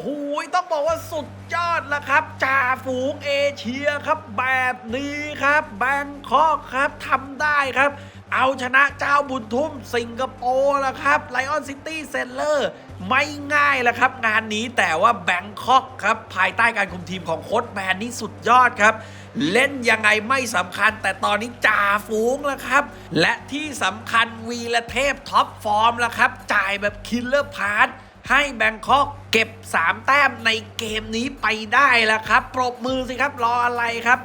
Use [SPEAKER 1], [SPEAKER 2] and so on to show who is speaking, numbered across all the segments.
[SPEAKER 1] โหต้องบอกว่าสุดยอดแล้วครับจ่าฝูงเอเชียครับ แบบนี้ครับ แบงคอกครับทำได้ครับ เอาชนะเจ้าบุญทุ่มสิงคโปร์แล้วครับไลออนซิตี้เซนเลอร์ไม่ง่ายแล้วครับ งานนี้แต่ว่าแบงคอกครับ ภายใต้การคุมทีมของโค้ชแบนนี่สุดยอดครับเล่นยังไงไม่สำคัญแต่ตอนนี้จ่าฝูงแล้วครับ และที่สำคัญวีละเทพท็อปฟอร์มแล้วครับ จ่ายแบบคิลเลอร์พาร์ท ให้แบงคอกเก็บ 3 แต้มในเกมนี้ไปได้แล้วครับ ปรบมือสิครับรออะไรครับ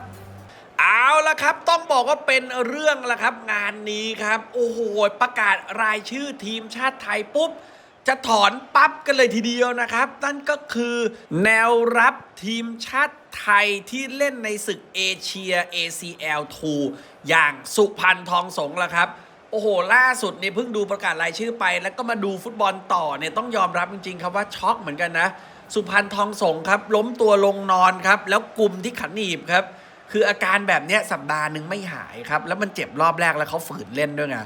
[SPEAKER 1] เอาละครับต้องบอกว่าเป็นเรื่องละครับงานนี้ครับ โอ้โหประกาศรายชื่อทีมชาติไทยปุ๊บ จะถอนปั๊บกันเลยทีเดียวนะครับ นั่นก็คือแนวรับทีมชาติไทยที่เล่นในศึกเอเชีย ACL 2 อย่างสุพันธ์ทองสงละครับ โอ้โห ล่าสุดนี่เพิ่งดูประกาศรายชื่อไป แล้วก็มาดูฟุตบอลต่อเนี่ยต้องยอมรับจริงๆ ครับว่าช็อกเหมือนกันนะ สุพันธ์ทองสงครับ ล้มตัวลงนอนครับ แล้วกลุ่มที่ขันหนีบครับ คืออาการแบบเนี้ยสัปดาห์หนึ่งไม่หายครับ แล้วมันเจ็บรอบแรกแล้วเขาฝืนเล่นด้วยไง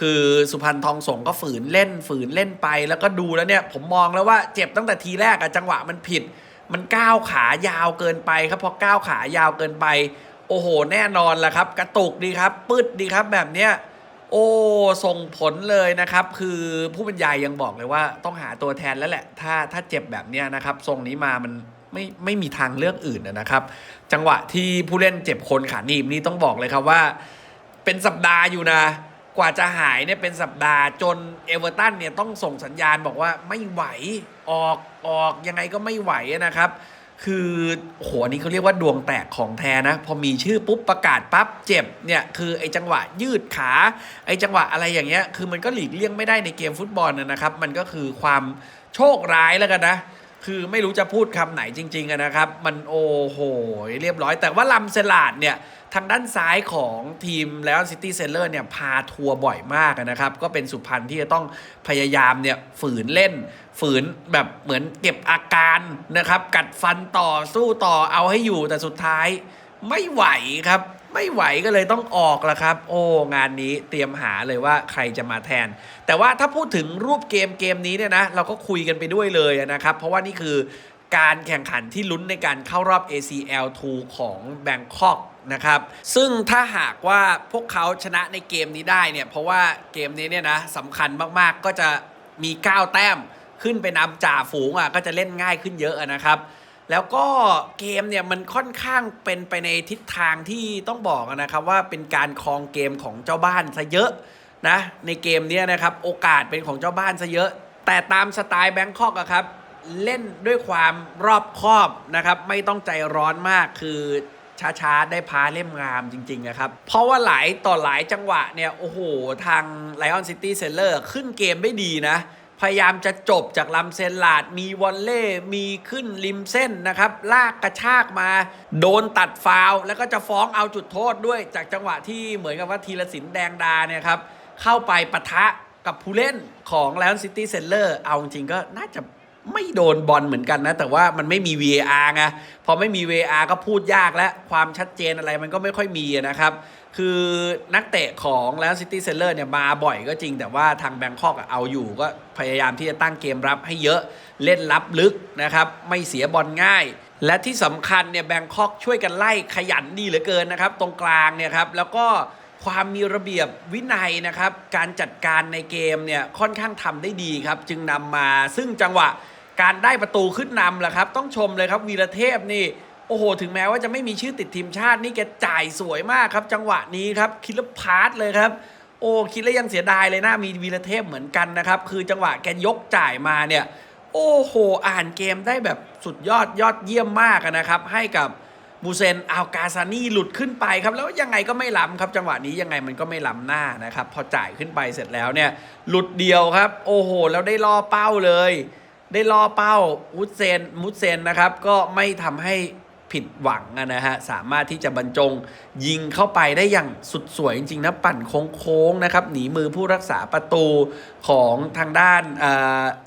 [SPEAKER 1] คือสุพรรณทองสงก็ฝืนเล่นฝืนเล่นไปแล้วก็ดูแล้วเนี่ย ผมมองแล้วว่าเจ็บตั้งแต่ทีแรกอะจังหวะมันผิด มันก้าวขายาวเกินไปครับพอก้าวขายาวเกินไป โอ้โห แน่นอนแหละครับ กระตุกดีครับปืดดีครับแบบเนี้ย โอ้ส่งผลเลยนะครับ คือผู้บรรยายยังบอกเลยว่าต้องหาตัวแทนแล้วแหละ ถ้าถ้าเจ็บแบบนี้นะครับทรงนี้มามันไม่ไม่มีทางเลือกอื่นนะครับ จังหวะที่ผู้เล่นเจ็บคนขาหนีบนี่ต้องบอกเลยครับว่า เป็นสัปดาห์อยู่นะ กว่าจะหายเนี่ยเป็นสัปดาห์จนเอเวอร์ตันเนี่ยต้องส่งสัญญาณบอกว่าไม่ไหวออกออกยังไงก็ไม่ไหวนะครับ คือโหอันนี้เขาเรียกว่าดวงแตกของแท้นะ พอมีชื่อปุ๊บประกาศปั๊บเจ็บเนี่ยคือไอ้จังหวะยืดขา ไอ้จังหวะอะไรอย่างเงี้ยคือมันก็หลีกเลี่ยงไม่ได้ในเกมฟุตบอลนะนะครับ มันก็คือความโชคร้ายแล้วกันนะ คือไม่รู้จะพูดคำไหนจริงๆนะครับ มันโอ้โห เรียบร้อย แต่ว่าลำเซลาดเนี่ย ทางด้านซ้ายของทีมแล้วซิตี้เซเลอร์เนี่ย พาทัวร์บ่อยมากนะครับ ก็เป็นสุพรรณที่จะต้องพยายามเนี่ย ฝืนเล่น ฝืนแบบเหมือนเก็บอาการนะครับ กัดฟันต่อสู้ต่อเอาให้อยู่แต่สุดท้ายไม่ไหวครับ ไม่ไหวก็เลยต้องออกล้วครับ โอ้งานนี้เตรียมหาเลยว่าใครจะมาแทน แต่ว่าถ้าพูดถึงรูปเกมเกมนี้เนี่ยนะ เราก็คุยกันไปด้วยเลยนะครับ เพราะว่านี่คือการแข่งขันที่ลุ้นในการเข้ารอบ ACL 2 ของแบงคอกนะครับซึ่งถ้าหากว่าพวกเขาชนะในเกมนี้ได้เนี่ยเพราะว่าเกมนี้เนี่ยนะสำคัญมากๆก็จะมี 9 แต้มขึ้นไปนำจ่าฝูงอะก็จะเล่นง่ายขึ้นเยอะนะครับ แล้วก็เกมเนี่ยมันค่อนข้างเป็นไปในทิศทางที่ต้องบอกนะครับว่าเป็นการครองเกมของเจ้าบ้านซะเยอะนะในเกมเนี้ยนะครับโอกาสเป็นของเจ้าบ้านซะเยอะ แต่ตามสไตล์แบงคอกอะครับเล่นด้วยความรอบคอบนะครับไม่ต้องใจร้อนมากคือช้าๆ ได้พาเล่มงามจริงๆนะครับ เพราะว่าหลายต่อหลายจังหวะเนี่ย โอ้โห ทาง Lion City s e l l e r ขึ้นเกมได้ดีนะ พยายามจะจบจากลำเซนลาด มีวอลเล่มีขึ้นริมเส้นนะครับ ลากกระชากมา โดนตัดฟาวแล้วก็จะฟ้องเอาจุดโทษด้วย จากจังหวะที่เหมือนกับว่าทีละสินแดงดาเนี่ยครับ เข้าไปปะทะกับผู้เล่นของ Lion City s e l l e r เอาจริงก็น่าจะไม่โดนบอลเหมือนกันนะ แต่ว่ามันไม่มี VAR ไงพอไม่มี VAR ก็พูดยากและความชัดเจนอะไรมันก็ไม่ค่อยมีนะครับ คือนักเตะของแล้วซิตี้เซลเลอร์เนี่ยมาบ่อยก็จริง แต่ว่าทางแบงคอกเอาอยู่ก็พยายามที่จะตั้งเกมรับให้เยอะเล่นรับลึกนะครับ ไม่เสียบอลง่าย และที่สำคัญเนี่ยแบงคอกช่วยกันไล่ขยันดีเหลือเกินนะครับ ตรงกลางเนี่ยครับแล้วก็ความมีระเบียบวินัยนะครับ การจัดการในเกมเนี่ยค่อนข้างทำได้ดีครับ จึงนำมาซึ่งจังหวะการได้ประตูขึ้นนำแหละครับ ต้องชมเลยครับวีรเทพนี่ โอ้โห ถึงแม้ว่าจะไม่มีชื่อติดทีมชาตินี่แกจ่ายสวยมากครับ จังหวะนี้ครับ คิดแล้วพาร์ทเลยครับ โอ้คิดแล้วยังเสียดายเลยนะมีวีรเทพเหมือนกันนะครับ คือจังหวะแกยกจ่ายมาเนี่ย โอ้โห อ่านเกมได้แบบสุดยอดยอดเยี่ยมมากนะครับ ให้กับมูเซนอัลกาซานีหลุดขึ้นไปครับ แล้วยังไงก็ไม่ล้ำครับ จังหวะนี้ยังไงมันก็ไม่ล้ำหน้านะครับ พอจ่ายขึ้นไปเสร็จแล้วเนี่ย หลุดเดียวครับ โอ้โห แล้วได้ล่อเป้าเลย ได้ล่อเป้ามุดเซนมุดเซนนะครับ ก็ไม่ทำให้ ผิดหวังนะฮะ สามารถที่จะบรรจงยิงเข้าไปได้อย่างสุดสวยจริงๆนะปั่นโค้งๆนะครับ หนีมือผู้รักษาประตูของทางด้าน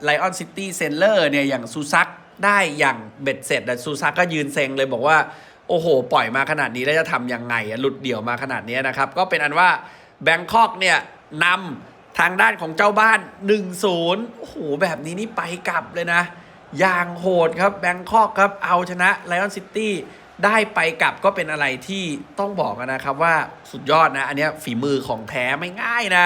[SPEAKER 1] ไลออนซิตี้เซนเลอร์เนี่ยอย่างซูซักได้อย่างเบ็ดเสร็จแต่ซูซักก็ยืนเซ็งเลยบอกว่า โอ้โห ปล่อยมาขนาดนี้แล้วจะทำยังไงหลุดเดี่ยวมาขนาดนี้นะครับ ก็เป็นอันว่าแบงคอกเนี่ยนำทางด้านของเจ้าบ้าน 1-0 โอ้โห แบบนี้นี่ไปกลับเลยนะ อย่างโหดครับแบงคอกครับเอาชนะไลออนซิตี้ได้ไปกลับก็เป็นอะไรที่ต้องบอกนะครับว่าสุดยอดนะ อันนี้ฝีมือของแท้ไม่ง่ายนะ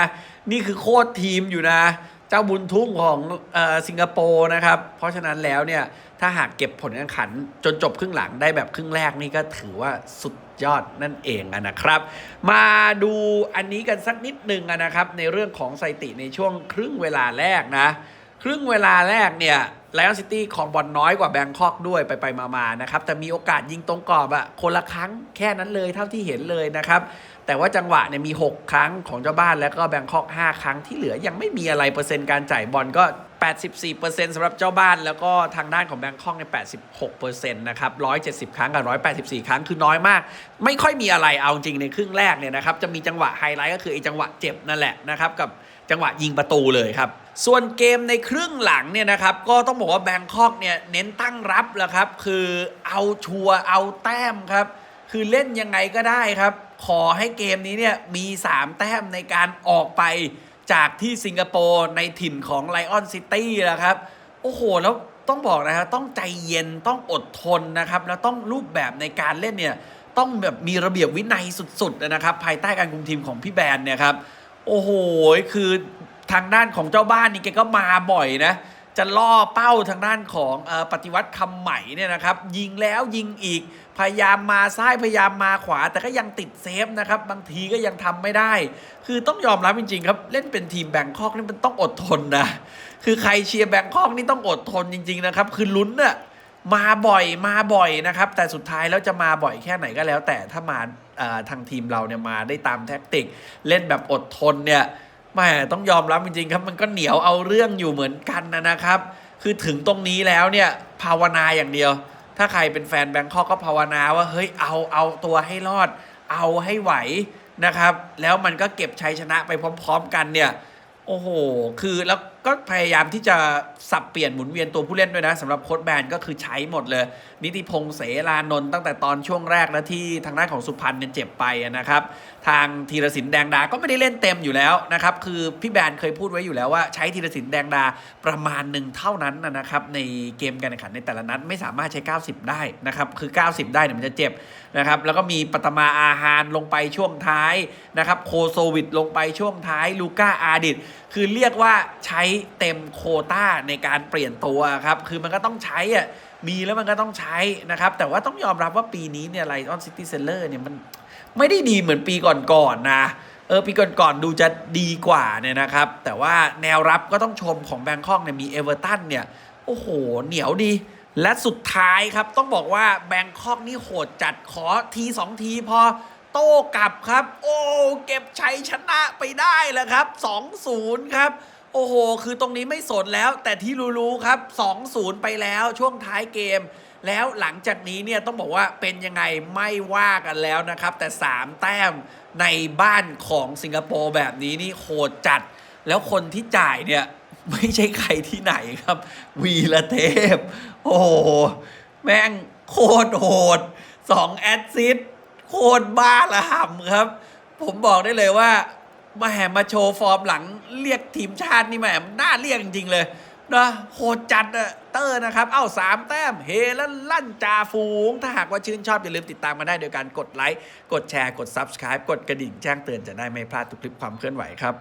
[SPEAKER 1] นี่คือโคตรทีมอยู่นะ เจ้าบุญทุ่งของเออสิงคโปร์นะครับ เพราะฉะนั้นแล้วเนี่ย ถ้าหากเก็บผลการแข่งขันจนจบครึ่งหลังได้แบบครึ่งแรกนี่ก็ถือว่าสุดยอดนั่นเองนะครับ มาดูอันนี้กันสักนิดหนึ่งนะครับ ในเรื่องของสถิติในช่วงครึ่งเวลาแรกนะ ครึ่งเวลาแรกเนี่ยไลออนซิตี้ของบอลน้อยกว่าแบงคอกด้วยไปไปมาๆนะครับ แต่มีโอกาสยิงตรงกรอบอะคนละครั้งแค่นั้นเลยเท่าที่เห็นเลยนะครับ แต่ว่าจังหวะเนี่ยมี 6 ครั้งของเจ้าบ้านแล้วก็แบงคอก 5 ครั้งที่เหลือยังไม่มีอะไรเปอร์เซ็นต์การจ่ายบอลก็ 84%สำหรับเจ้าบ้านแล้วก็ทางด้านของแบงคอกเนี่ย86%นะครับ 170 ครั้งกับ 184 ครั้งคือน้อยมาก ไม่ค่อยมีอะไรเอาจริงในครึ่งแรกเนี่ยนะครับจะมีจังหวะไฮไลท์ก็คือไอ้จังหวะเจ็บนั่นแหละนะครับกับจังหวะยิงประตูเลยครับ ส่วนเกมในครึ่งหลังเนี่ยนะครับก็ต้องบอกว่าแบงคอกเนี่ยเน้นตั้งรับแล้วครับคือเอาชัวร์เอาแต้มครับคือเล่นยังไงก็ได้ครับ ขอให้เกมนี้เนี่ยมี 3 แต้มในการออกไป จากที่สิงคโปร์ในถิ่นของไลออนซิตี้แล้วครับ โอ้โห แล้วต้องบอกนะครับต้องใจเย็นต้องอดทนนะครับ แล้วต้องรูปแบบในการเล่นเนี่ย ต้องแบบมีระเบียบวินัยสุดๆนะครับ ภายใต้การคุมทีมของพี่แบนเนี่ยครับ โอ้โห คือทางด้านของเจ้าบ้านนี่แกก็มาบ่อยนะ จะล่อเป้าทางด้านของอปฏิวัติคำใหม่เนี่ยนะครับยิงแล้วยิงอีกพยายามมาซ้ายพยายามมาขวา แต่ก็ยังติดเซฟนะครับบางทีก็ยังทำไม่ได้ คือต้องยอมรับจริงๆครับเล่นเป็นทีมแบงคอกนี่มันต้องอดทนนะคือใครเชียร์แบงคอกนี่ต้องอดทนจริงๆนะครับคือลุ้นอะมาบ่อยมาบ่อยนะครับ แต่สุดท้ายแล้วจะมาบ่อยแค่ไหนก็แล้ว แต่ถ้ามาทางทีมเราเนี่ยมาได้ตามแท็กติก เล่นแบบอดทนเนี่ย แหม่ต้องยอมรับจริงๆครับ มันก็เหนียวเอาเรื่องอยู่เหมือนกันนะนะครับ คือถึงตรงนี้แล้วเนี่ยภาวนาอย่างเดียว ถ้าใครเป็นแฟนแบงคอกก็ภาวนาว่าเฮ้ยเอาเอาตัวให้รอด เอาให้ไหวนะครับ แล้วมันก็เก็บชัยชนะไปพร้อม ๆ กันเนี่ย โอ้โห คือแล้ว ก็พยายามที่จะสับเปลี่ยนหมุนเวียนตัวผู้เล่นด้วยนะสำหรับโค้ชแบนก็คือใช้หมดเลย นิติพงษ์เสรานนท์ตั้งแต่ตอนช่วงแรกแล้วที่ทางด้านของสุพรรณเนี่ยเจ็บไปนะครับ ทางธีรศิลป์แดงดาก็ไม่ได้เล่นเต็มอยู่แล้วนะครับ คือพี่แบนเคยพูดไว้อยู่แล้วว่าใช้ธีรศิลป์แดงดาประมาณหนึ่งเท่านั้นนะครับในเกมการแข่งขันในแต่ละนัดไม่สามารถใช้ 90 ได้นะครับคือ 90 ได้เนี่ยมันจะเจ็บนะครับแล้วก็มีปตมาอาฮานลงไปช่วงท้ายนะครับโคโซวิดลงไปช่วงท้ายลูก้าอาดิต คือเรียกว่าใช้เต็มโคต้าในการเปลี่ยนตัวครับ คือมันก็ต้องใช้อะมีแล้วมันก็ต้องใช้นะครับ แต่ว่าต้องยอมรับว่าปีนี้เนี่ยไลออนซิตี้เซลเลอร์เนี่ยมันไม่ได้ดีเหมือนปีก่อนๆนะเออปีก่อนๆดูจะดีกว่าเนี่ยนะครับ แต่ว่าแนวรับก็ต้องชมของแบงคอกเนี่ยมีเอเวอร์ตันเนี่ยโอ้โห เหนียวดี และสุดท้ายครับ ต้องบอกว่าแบงคอกนี่โหดจัดขอทีสองทีพอ โต้กลับครับ โอ้ เก็บชัยชนะไปได้แล้วครับ 2-0 ครับ โอ้โห คือตรงนี้ไม่สนแล้ว แต่ที่รู้ๆครับ 2-0 ไปแล้วช่วงท้ายเกม แล้วหลังจากนี้เนี่ยต้องบอกว่าเป็นยังไงไม่ว่ากันแล้วนะครับ แต่ 3 แต้มในบ้านของสิงคโปร์แบบนี้นี่โหดจัด แล้วคนที่จ่ายเนี่ยไม่ใช่ใครที่ไหนครับ วีละเทพ โอ้โห แม่งโคตรโหดสองแอดซิส โคตรบ้าละห่ำครับ ผมบอกได้เลยว่ามาแหมมาโชว์ฟอร์มหลังเรียกทีมชาตินี่แหมน่าเรียกจริงๆเลยนะโหดจัดอะเตอร์นะครับ เอ้าสามแต้ม เฮลั่นลั่นจ่าฝูง ถ้าหากว่าชื่นชอบ อย่าลืมติดตามมาได้โดยการกดไลค์ กดแชร์ กด Subscribe กดกระดิ่งแจ้งเตือนจะได้ไม่พลาดทุกคลิปความเคลื่อนไหวครับ